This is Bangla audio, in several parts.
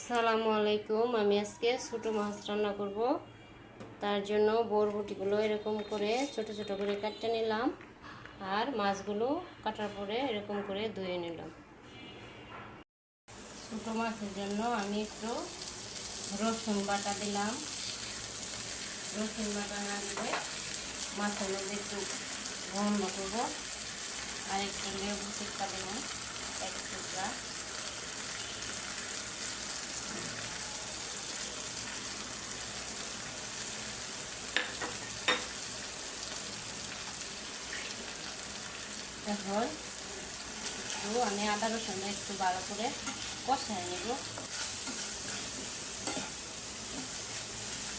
আসসালামু আলাইকুম আমি আজকে ছোটো মাছ রান্না করব। তার জন্য বরবটিগুলো এরকম করে ছোট ছোট করে কাটতে নিলাম আর মাছগুলো কাটার পরে এরকম করে ধুয়ে নিলাম। ছোটো মাছের জন্য আমি একটু রসুন বাটা দিলাম। রসুন বাটা না দিলে মাছের মধ্যে একটু গন্ধ করব। আর একটু লেবু টিক্কা দিলাম, এক টুকরা। এখন একটু আমি আদা রসুন একটু ভালো করে কষাই নেব।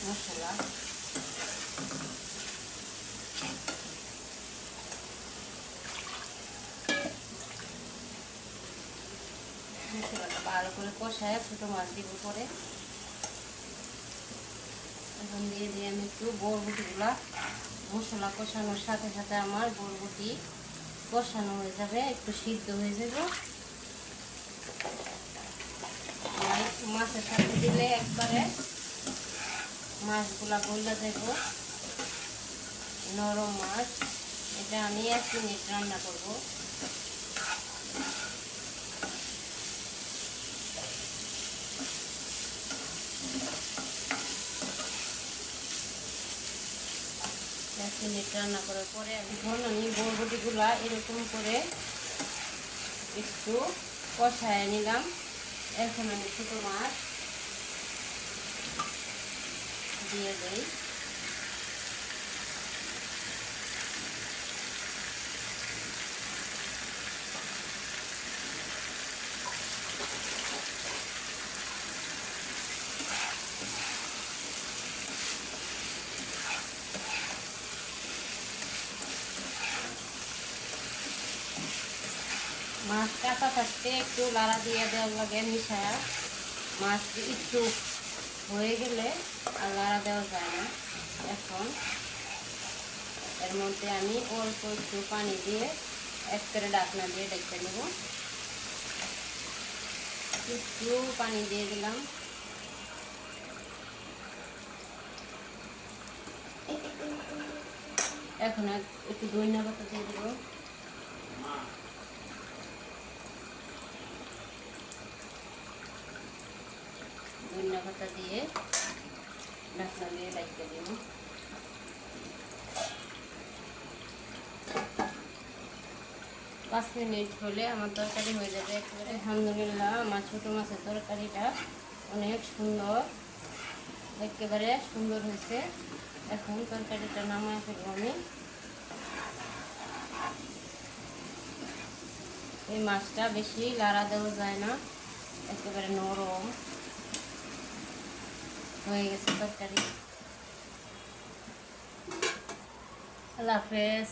মশলা। ভালো করে কষায় ছোটো মাছ দিব করে এখন দিয়ে দিয়ে আমি একটু বরবটিগুলা। মশলা কষানোর সাথে সাথে আমার বরবটি কষানো হয়ে যাবে, একটু সিদ্ধ হয়ে যাবে। মাছের সাথে দিলে একবারে মাছগুলা গলা দেব নরম মাছ, এটা আমি এক মিনিট রান্না করব। এক মিনিট রান্না করার পরে এখন আমি বরবটিগুলা এরকম করে একটু কষায় নিলাম। এখন আমি ছোটো মাছ দিয়ে দেই। মাছ কাটা থাকতে একটু লাড়া দিয়ে দেওয়ার লাগে মিশায়া মাছ একটু হয়ে গেলে আর লাড়া দেওয়া যায় না এখন। এর মধ্যে আমি অল্প একটু পানি দিয়ে এক করে ডাকনা দিয়ে ডেকে নেব। একটু পানি দিয়ে দিলাম। এখন একটু পাতা দিয়ে দেবো। ধনিয়া পাতা দিয়ে ঢাকনা দিয়ে রাখতে দিব। পাঁচ মিনিট হলে আমার তরকারি হয়ে যাবে একেবারে। আলহামদুলিল্লাহ, আমার ছোটো মাছের তরকারিটা অনেক সুন্দর, একেবারে সুন্দর হয়েছে। এখন তরকারিটা নামায় ফেলব আমি। এই মাছটা বেশি লাড়া দেওয়া যায় না, একেবারে নরম। হয়ে গেছে তরকারি আল্লাহ হাফেজ